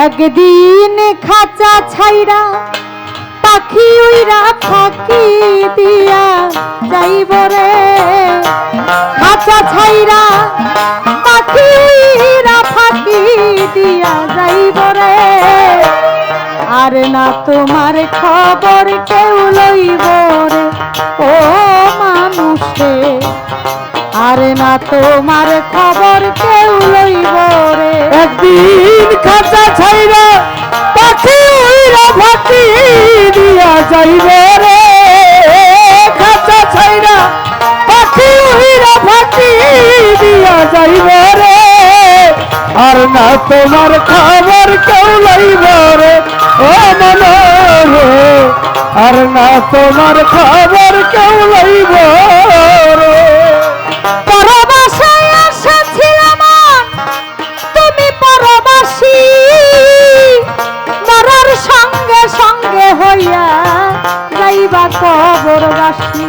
একদিন খাঁচা ছাইরা পাখি উইরা ফাঁকি দিয়া যাইব রে। খাঁচা ছাইরা পাখি উইরা ফাঁকি দিয়া যাইব রে। আর না তোমার খবর কেউ লইব রে। ও মানুষে আর না তোমার খবর কেউ লইব রে। একদিন খাঁচা ছাইরা পাখি উইরা ফাঁকি দিয়া যাইব রে। খাঁচা ছাইরা পাখি উইরা ফাঁকি দিয়া যাইব রে। আর না তোমার খবর কেউ লইব রে, ও মন রে আর না তোমার খবর কেউ লইব যাইবা কবরবাসী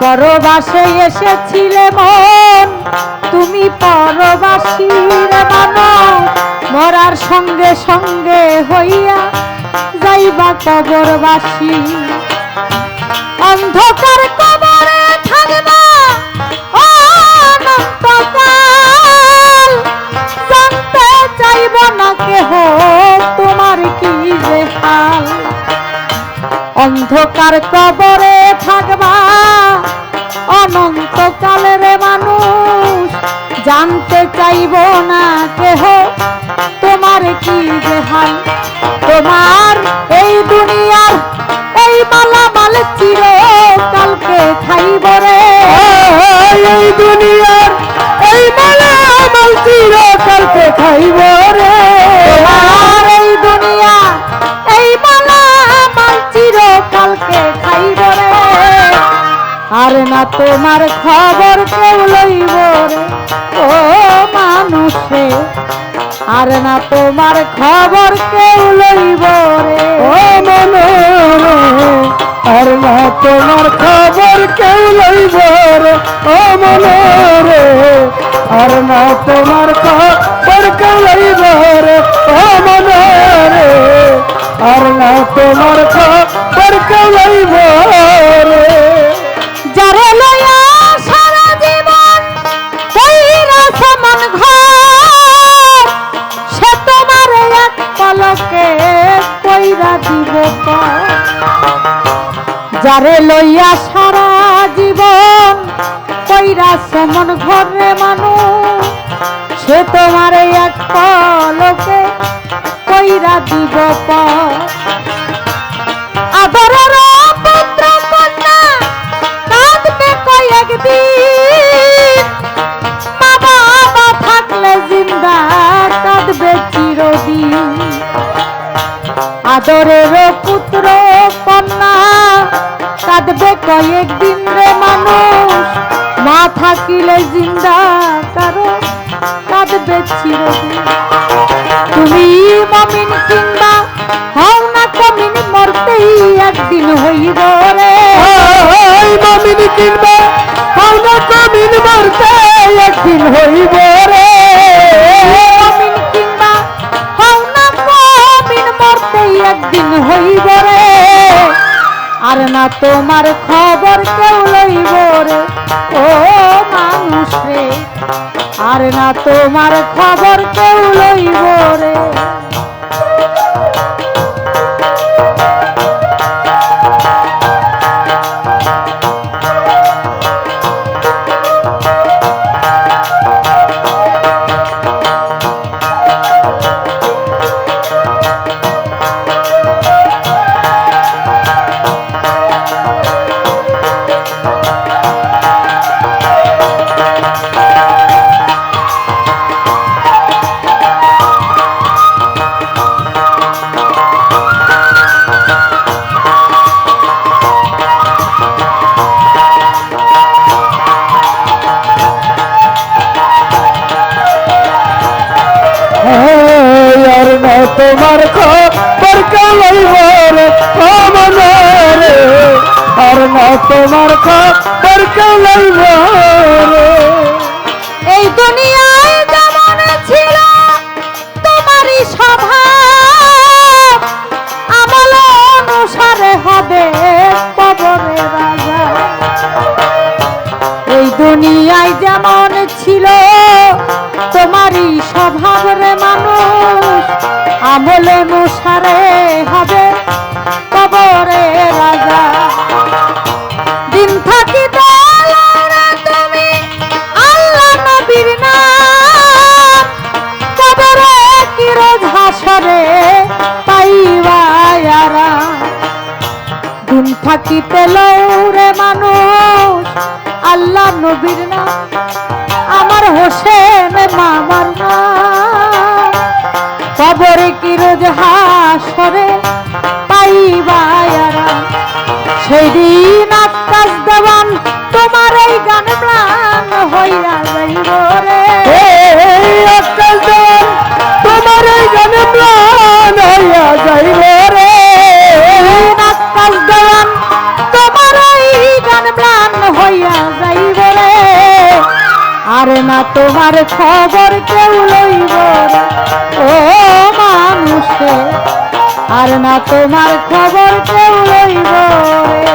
পরবাসে এসেছিলে মন। তুমি পরবাসী রে মানো মরার সঙ্গে সঙ্গে হইয়া যাইবা কবরবাসী। অন্ধকার কবরে থাকবা অনন্তকাল। জানতে চাইব না কেহ তোমার কি যে হাল। অন্ধকার কবরে থাকবা। অনন্তকালের মানুষ জানতে চাইব না কেহ। তোমার কি যে তোমার এই দুনিয়ার আর না তোমার খবর কেউ লইব ও মানুষে, আর না তোমার খবর কেউ লইব রে। ও মনে আর না তোমার খবর কেউ লইব রে। ও মনে রে আর না তোমার খবর কেউ লইব রে। ও মনে রে আর না তোমার খবর যারে লইয়া সারা জীবন কইরা সমন ঘরে মানু সে তোমার এক পলকে কইরা দিব পর। কাঁদবে না তোমার খবর কেউ লইব রে? ও মানুষ রে, আর না তোমার খবর কেউ লইব রে? না তোমার খবর কেউ লইব এই দুনিয়ায় যেমন ছিল, তোমারই স্বভাব। আমল অনুসারে হবে দুনিয়ায় যেমন ছিল, তোমারই স্বভাব রে মানুষ। আমল অনুসারে হবে থাকিতে লৌরে মানুষ। আল্লাহ নবীর না আমার হোসেন মামার না কবরে কি রোজ হাসরে পাইবায়ারা সেই দিন আর না তোমার খবর কেউ লইব ও মানুষে, আর না তোমার খবর কেউ লইব রে।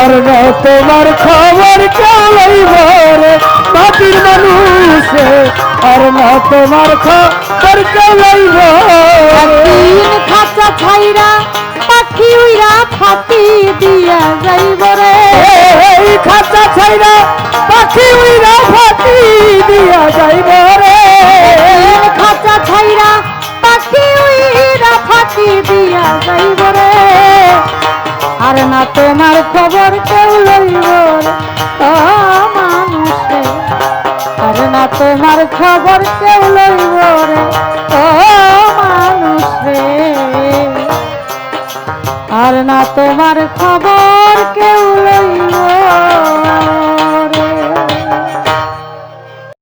না তোমার খবর কেউ লইব রে মাটির মানুষে আর না তোমার খবর কেউ লইব রে দিন খাঁচা ছাইরা পাখি উইরা ফাঁকি দিয়া যাইব রে। খাঁচা ছাইরা পাখি উইরা ফাটি দিয়া যাইব রে। খাঁচা ছাইরা পাখি উইরা ফাঁকি দিয়া যাইব রে। আর না তোমার খবর কেউ লইব মানুষে। আর না তোমার খবর কেউ লইব মানুষে। আর না তোমার খবর